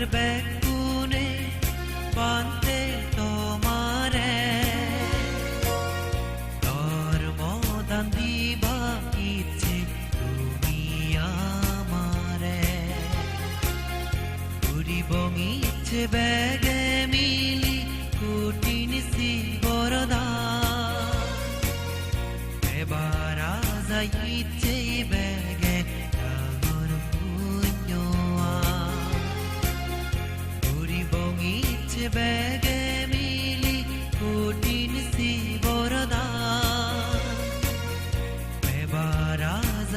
জানের ব্যাকুনে পান্তে তোমারে। তোর মদান দিবা ইচ্ছে, তুমি আমারে। ঘুরিব ইচ্ছে বেগে মিলি কুটিন সি বরদা এবার আজাই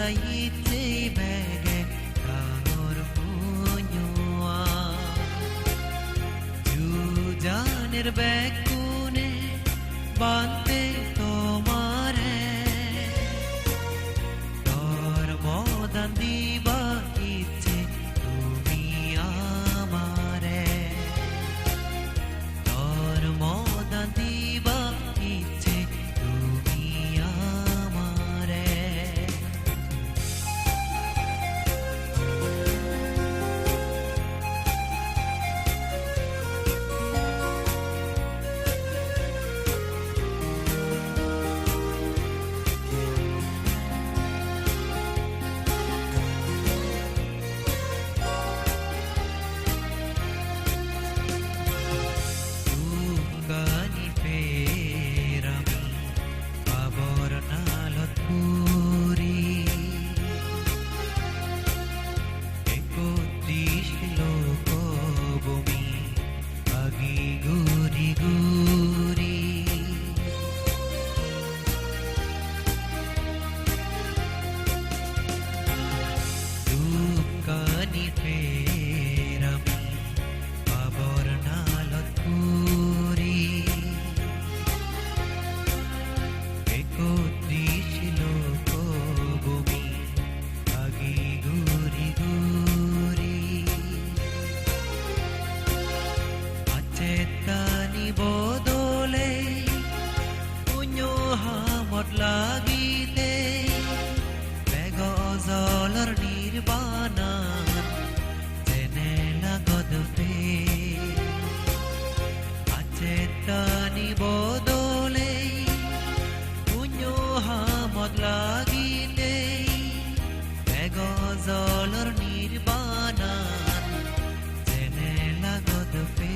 আজাই ইচ্ছে বেগে ডাঙর পুণ্যয়া নিৰ্বাণান যেনে লাগত পে আচেতানি বদলে পুণ্য হামত লাগিতে বেগ জলৰ নিৰ্বাণান যেনে লাগত পে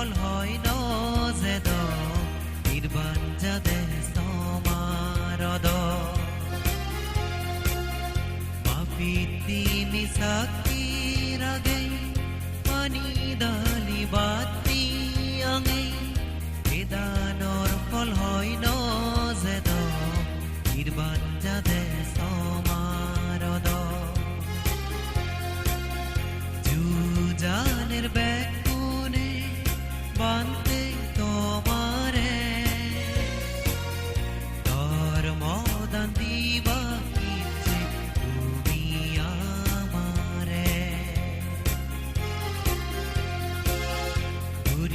এদানৰ ফল হয় ন জেদ নিৰ্বাণ যাদে সমাৰদ মাপিতি মিসাকি রাগে পানি দালি বাতি আঙে। এদানৰ ফল হয় ন জেদ নিৰ্বাণ যাদে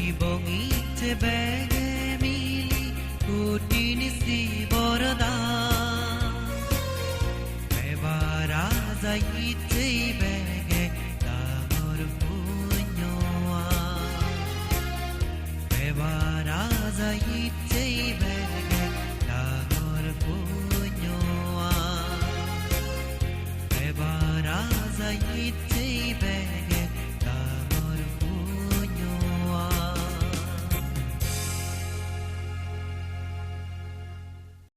ദൈവം ഈച്ച ബഗമീലി കൂട്ടിനി സീവരദാ വേവാരാ ജയിച്ചേ ബഗ ദാമൊരു പൂഞ്ഞോവാ വേവാരാ ജയിച്ചേ ബഗ ദാമൊരു പൂഞ്ഞോവാ വേവാരാ ജയിച്ചേ